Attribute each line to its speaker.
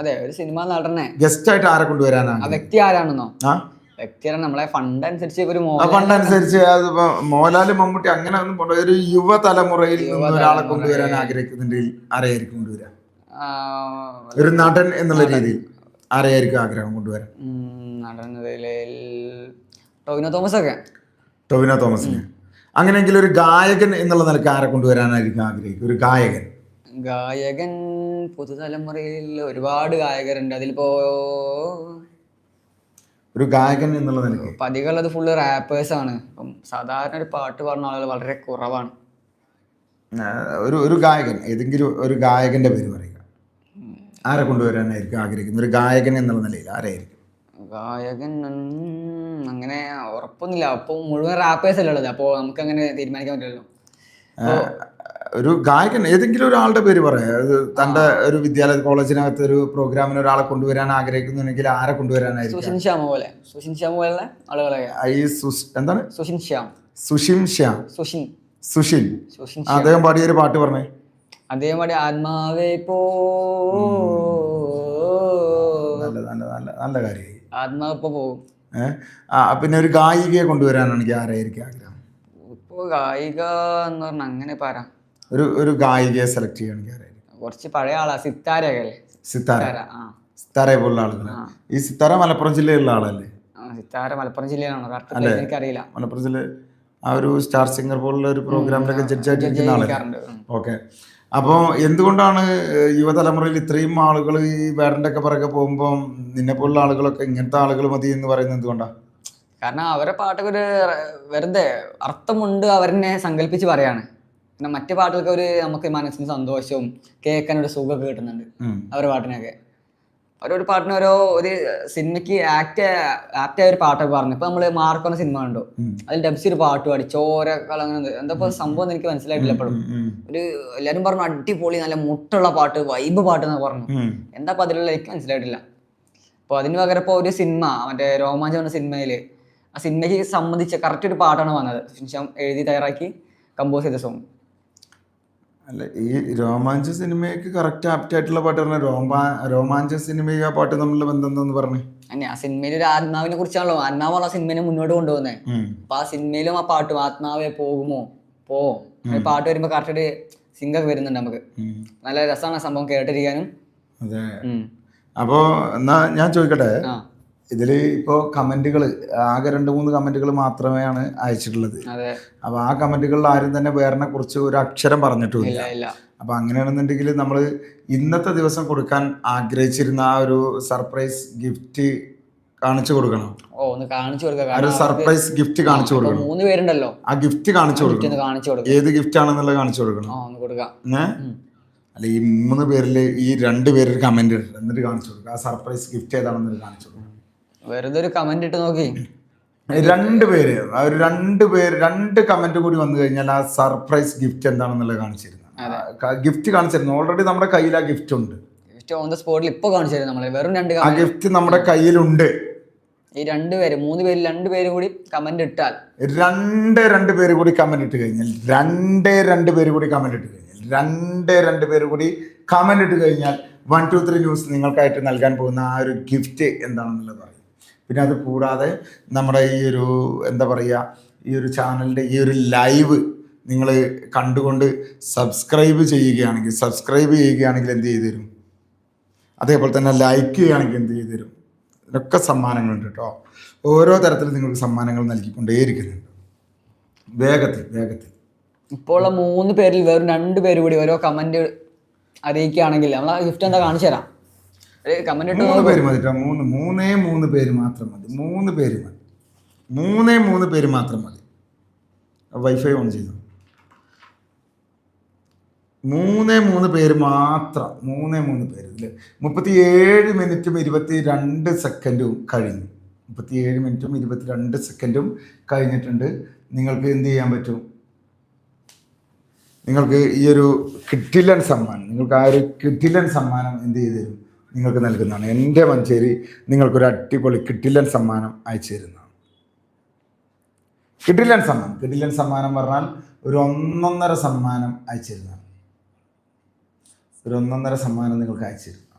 Speaker 1: അതെ ഒരു സിനിമ നടനെ.
Speaker 2: ഗസ്റ്റ് ആയിട്ട് ആരെ കൊണ്ടുവരാനാണ്?
Speaker 1: വ്യക്തി ആരാണെന്നോ? വ്യക്തിയാണ് നമ്മളെ ഫണ്ട് അനുസരിച്ച് ഒരു
Speaker 2: ഫണ്ട് അനുസരിച്ച് മമ്മൂട്ടി അങ്ങനെ ഒന്നും കൊണ്ട് ഒരു യുവതലമുറയിൽ ഒരാളെ കൊണ്ടുവരാൻ ആഗ്രഹിക്കുന്നുണ്ടെങ്കിൽ ആരെയായിരിക്കും
Speaker 1: കൊണ്ടുവരാ?
Speaker 2: ഒരു നടൻ എന്നുള്ള രീതിയിൽ ആരെയായിരിക്കും ആഗ്രഹം കൊണ്ടുവരാൻ?
Speaker 1: നടൻ ടോവിനോ തോമസ് ഒക്കെ
Speaker 2: ടോവിനോ തോമസിനെ. അങ്ങനെയെങ്കിൽ ഒരു ഗായകൻ എന്നുള്ള നിലയ്ക്ക് ആരെ കൊണ്ടുവരാനായിരിക്കും ആഗ്രഹിക്കും ഒരു ഗായകൻ.
Speaker 1: ഗായകൻ പുതുതലമുറയിൽ ഒരുപാട് ഗായകരുണ്ട്. അതിലിപ്പോ
Speaker 2: ഒരു ഗായകൻ എന്നുള്ളത്
Speaker 1: ഇപ്പൊ അധികമുള്ളത് ഫുള്ള് റാപ്പേഴ്സ് ആണ്. അപ്പം സാധാരണ ഒരു പാട്ട് പാടുന്ന ആളുകൾ വളരെ കുറവാണ്.
Speaker 2: ഒരു ഒരു ഗായകൻ ഏതെങ്കിലും ഒരു ഗായകന്റെ പേര് പറയുക. ആരെ കൊണ്ടുവരാനായിരിക്കും ആഗ്രഹിക്കുന്നത്? ഒരു ഗായകൻ എന്നുള്ള നിലയിൽ ആരായിരിക്കും?
Speaker 1: ഗായകൻ അങ്ങനെ ഉറപ്പൊന്നുമില്ല. അപ്പൊ മുഴുവൻ റാപ്പേഴ്സ് അല്ലേ ഉള്ളത്? അപ്പോൾ നമുക്ക് അങ്ങനെ തീരുമാനിക്കാൻ പറ്റില്ലല്ലോ.
Speaker 2: ഒരു ഗായകൻ ഏതെങ്കിലും ഒരാളുടെ പേര് പറയാം. തന്റെ ഒരു വിദ്യാലയ കോളേജിനകത്ത് ഒരു പ്രോഗ്രാമിന് ഒരാളെ കൊണ്ടുവരാൻ ആഗ്രഹിക്കുന്നുണ്ടെങ്കിൽ ആരെ കൊണ്ടുവരാനായിരിക്കും
Speaker 1: സുഷിൻ ശ്യാമ പോലെ. സുഷിൻ ആളുകളെ
Speaker 2: ഈ എന്താണ്?
Speaker 1: സുഷിൻ ശ്യാം.
Speaker 2: സുഷിം ശ്യാം.
Speaker 1: സുഷിൻ.
Speaker 2: സുഷിൻ.
Speaker 1: സുഷിൻ
Speaker 2: അദ്ദേഹം പാടിയ ഒരു പാട്ട് പറഞ്ഞേ.
Speaker 1: അതേമാതിരി ആത്മാവേ പോ.
Speaker 2: നല്ല നല്ല നല്ല നല്ല കാര്യമായി
Speaker 1: ആത്മാവ് ഇപ്പൊ പോകും.
Speaker 2: ഏഹ് പിന്നെ ഒരു ഗായികയെ കൊണ്ടുവരാനാണെങ്കിൽ ആരായിരിക്കും ആഗ്രഹം?
Speaker 1: ഇപ്പൊ ഗായിക എന്ന് പറഞ്ഞാൽ അങ്ങനെ പറയാം
Speaker 2: ഒരു ഒരു ഗായികയെ സെലക്ട് ചെയ്യുകയാണെങ്കിൽ ആരായിരിക്കും
Speaker 1: കുറച്ച് പഴയ ആളാ
Speaker 2: സിത്താര.
Speaker 1: സിത്താര
Speaker 2: സിത്താരയെ പോലുള്ള ആളുകൾ ഈ സിത്താര മലപ്പുറം ജില്ലയിലുള്ള ആളല്ലേ?
Speaker 1: സിത്താര മലപ്പുറം ജില്ലയിലാണോ? കറക്റ്റ് എനിക്കറിയില്ല.
Speaker 2: മലപ്പുറം ജില്ല ആ ഒരു സ്റ്റാർ സിംഗർ പോലുള്ള ഒരു പ്രോഗ്രാമിലൊക്കെ ജഡ്ജായിട്ടിരിക്കുന്ന
Speaker 1: ആയിട്ട്.
Speaker 2: ഓക്കെ അപ്പോൾ എന്തുകൊണ്ടാണ് യുവതലമുറയിൽ ഇത്രയും ആളുകൾ ഈ വേടന്റെ ഒക്കെ പുറകെ പോകുമ്പോൾ നിന്നെ പോലുള്ള ആളുകളൊക്കെ ഇങ്ങനത്തെ ആളുകൾ മതി എന്ന് പറയുന്നത് എന്തുകൊണ്ടാണ്
Speaker 1: കാരണം അവരെ പാട്ടൊക്കെ ഒരു വെറുതെ അർത്ഥമുണ്ട് അവരെന്നെ സങ്കല്പിച്ച് പറയാണ്. പിന്നെ മറ്റു പാട്ടുകൾക്ക് ഒരു നമുക്ക് മനസ്സിന് സന്തോഷവും കേൾക്കാൻ ഒരു സുഖമൊക്കെ കിട്ടുന്നുണ്ട്. അവരുടെ പാട്ടിനൊക്കെ. ഓരോ പാട്ടിന് ഓരോ ഒരു സിനിമയ്ക്ക് ആക്ട് ആക്ട് ആയ ഒരു പാട്ടൊക്കെ പറഞ്ഞു. ഇപ്പൊ നമ്മൾ മാർക്കോണ സിനിമ കണ്ടു. അതിൽ ഡബ്സി ഒരു പാട്ട് പാടി ചോര കളങ്ങനെ എന്താ സംഭവം എനിക്ക് മനസ്സിലായിട്ടില്ല എപ്പോഴും ഒരു എല്ലാരും പറഞ്ഞു അടിപൊളി നല്ല മുട്ടുള്ള പാട്ട് വൈബ് പാട്ട് എന്നൊക്കെ പറഞ്ഞു. എന്താ അപ്പൊ അതിലുള്ള എനിക്ക് മനസ്സിലായിട്ടില്ല. അപ്പൊ അതിന് പകരം ഇപ്പൊ ഒരു സിനിമ മറ്റേ രോമാഞ്ചം എന്ന സിനിമയിൽ ആ സിനിമയ്ക്ക് സംബന്ധിച്ച കറക്റ്റ് ഒരു പാട്ടാണ് വന്നത്. എഴുതി തയ്യാറാക്കി കമ്പോസ് ചെയ്ത സോങ്
Speaker 2: അല്ല ഈ രോമാഞ്ച സിനിമയ്ക്ക് കറക്റ്റ് ആപ്റ്റ് ആയിട്ടുള്ള പാട്ട് പറഞ്ഞ രോമാ രോമാഞ്ച സിനിമയും ആ പാട്ട് തമ്മിലുള്ള ബന്ധം എന്താന്ന് പറഞ്ഞു?
Speaker 1: അന്നെ ആ സിനിമയിൽ ഒരു ആത്മാവിനെ കുറിച്ചാണല്ലോ. ആത്മാവാണ് ആ സിനിമനെ മുന്നോട്ട് കൊണ്ടുപോകുന്നത് അപ്പൊ ആ സിനിമയിലും ആ പാട്ടും ആത്മാവെ പോകുമോ? പോ. പാട്ട് വരുമ്പോ കറക്റ്റ് സിംഗൊക്കെ വരുന്നുണ്ട് നമുക്ക്. നല്ല രസമാണ് സംഭവം കേട്ടിരിക്കാനും.
Speaker 2: അതെ. അപ്പോ എന്നാ ഞാൻ ചോദിക്കട്ടെ? ഇതിൽ ഇപ്പോൾ കമന്റുകൾ ആകെ രണ്ട് മൂന്ന് കമന്റുകൾ മാത്രമേയാണ് അയച്ചിട്ടുള്ളത്. അപ്പോൾ ആ കമന്റുകളിൽ ആരും തന്നെ വേറിനെ കുറിച്ച് ഒരു അക്ഷരം പറഞ്ഞിട്ടുമില്ല. അപ്പോൾ അങ്ങനെയാണെന്നുണ്ടെങ്കിൽ നമ്മൾ ഇന്നത്തെ ദിവസം കൊടുക്കാൻ ആഗ്രഹിച്ചിരുന്ന ആ ഒരു സർപ്രൈസ് ഗിഫ്റ്റ് കാണിച്ചു കൊടുക്കണം.
Speaker 1: ഓ ഒന്ന് കാണിച്ചു കൊടുക്കുക
Speaker 2: ഒരു സർപ്രൈസ് ഗിഫ്റ്റ് കാണിച്ചു കൊടുക്കണം.
Speaker 1: മൂന്ന് പേരുണ്ടല്ലോ.
Speaker 2: ആ ഗിഫ്റ്റ് കാണിച്ചു കൊടുക്കണം.
Speaker 1: കാണിച്ചു
Speaker 2: ഏത് ഗിഫ്റ്റ് ആണെന്നുള്ളത് കാണിച്ചു കൊടുക്കണം.
Speaker 1: ഒന്ന് കൊടുക്കാം.
Speaker 2: അല്ല ഈ മൂന്ന് പേരിൽ ഈ രണ്ട് പേര് കമന്റ് എന്നിട്ട് കാണിച്ചു കൊടുക്കുക ആ സർപ്രൈസ് ഗിഫ്റ്റ് ഏതാണെന്ന് കാണിച്ചു കൊടുക്കുക
Speaker 1: വെറുതെ ഒരു കമന്റ് ഇട്ട് നോക്കി.
Speaker 2: രണ്ട് പേര് ആ ഒരു രണ്ട് പേര് രണ്ട് കമന്റ് കൂടി വന്നു കഴിഞ്ഞാൽ ആ സർപ്രൈസ് ഗിഫ്റ്റ് എന്താണെന്നുള്ളത് കാണിച്ചിരുന്നു. ഗിഫ്റ്റ് കാണിച്ചിരുന്നു. ഓൾറെഡി നമ്മുടെ കയ്യിൽ ആ ഗിഫ്റ്റ് ഉണ്ട്.
Speaker 1: ഗിഫ്റ്റ് ഓൺ ദ സ്പോട്ടിൽ ഇപ്പൊ കാണിച്ചിരുന്നു നമ്മൾ വെറും രണ്ട്
Speaker 2: ആ ഗിഫ്റ്റ് നമ്മുടെ കയ്യിലുണ്ട്.
Speaker 1: ഈ രണ്ട് പേര് മൂന്ന് പേര് രണ്ട് പേര് കൂടി കമന്റ് ഇട്ടാൽ.
Speaker 2: രണ്ട് രണ്ട് പേര് കൂടി കമന്റ് ഇട്ട് കഴിഞ്ഞാൽ രണ്ട് രണ്ട് പേര് കൂടി കമന്റ് ഇട്ട് കഴിഞ്ഞാൽ രണ്ട് രണ്ട് പേര് കൂടി കമന്റ് ഇട്ട് കഴിഞ്ഞാൽ വൺ ടു ത്രീ ന്യൂസ് നിങ്ങൾക്കായിട്ട് നൽകാൻ പോകുന്ന ആ ഒരു ഗിഫ്റ്റ് എന്താണെന്നുള്ളത് പറയും. പിന്നെ അത് കൂടാതെ നമ്മുടെ ഈ ഒരു എന്താ പറയുക ഈ ഒരു ചാനലിന്റെ ഈ ഒരു ലൈവ് നിങ്ങൾ കണ്ടുകൊണ്ട് സബ്സ്ക്രൈബ് ചെയ്യുകയാണെങ്കിൽ സബ്സ്ക്രൈബ് ചെയ്യുകയാണെങ്കിൽ എന്ത് ചെയ്തു തരും? അതേപോലെ തന്നെ ലൈക്ക് ചെയ്യുകയാണെങ്കിൽ എന്ത് ചെയ്തു തരും? ഇതിനൊക്കെ സമ്മാനങ്ങളുണ്ട് കേട്ടോ. ഓരോ തരത്തിലും നിങ്ങൾക്ക് സമ്മാനങ്ങൾ നൽകിക്കൊണ്ടേയിരിക്കുന്നുണ്ട്. വേഗത്തിൽ വേഗത്തിൽ.
Speaker 1: ഇപ്പോൾ മൂന്ന് പേരിൽ വേറെ രണ്ട് പേര് കൂടി ഓരോ കമന്റ് അറിയിക്കുകയാണെങ്കിൽ നമ്മൾ ഗിഫ്റ്റ് എന്താ കാണിച്ചു തരാം
Speaker 2: മൂന്ന് പേര് മതി മൂന്ന് മൂന്നേ മൂന്ന് പേര് മാത്രം മതി. മൂന്ന് പേര് മതി. മൂന്നേ മൂന്ന് പേര് മാത്രം മതി. വൈഫൈ ഓൺ ചെയ്തു. മൂന്നേ മൂന്ന് പേര് മാത്രം. മൂന്നേ മൂന്ന് പേര്. ഇതിൽ മുപ്പത്തിയേഴ് മിനിറ്റും ഇരുപത്തി രണ്ട് സെക്കൻഡും കഴിഞ്ഞു. മുപ്പത്തിയേഴ് മിനിറ്റും ഇരുപത്തിരണ്ട് സെക്കൻഡും കഴിഞ്ഞിട്ടുണ്ട്. നിങ്ങൾക്ക് എന്ത് ചെയ്യാൻ പറ്റും? നിങ്ങൾക്ക് ഈ ഒരു കിട്ടിലൻ സമ്മാനം നിങ്ങൾക്ക് ആ ഒരു കിട്ടിലൻ സമ്മാനം എന്ത് ചെയ്തു തരും? നിങ്ങൾക്ക് നൽകുന്നതാണ്. എന്റെ മഞ്ചേരി നിങ്ങൾക്കൊരു അടിപൊളി കിട്ടില്ലൻ സമ്മാനം അയച്ചു തരുന്നതാണ് കിട്ടില്ലൻ സമ്മാനം. കിട്ടില്ലൻ സമ്മാനം പറഞ്ഞാൽ ഒരു ഒന്നൊന്നര സമ്മാനം അയച്ചു തരുന്നതാണ് ഒരു ഒന്നൊന്നര സമ്മാനം നിങ്ങൾക്ക് അയച്ചു തരും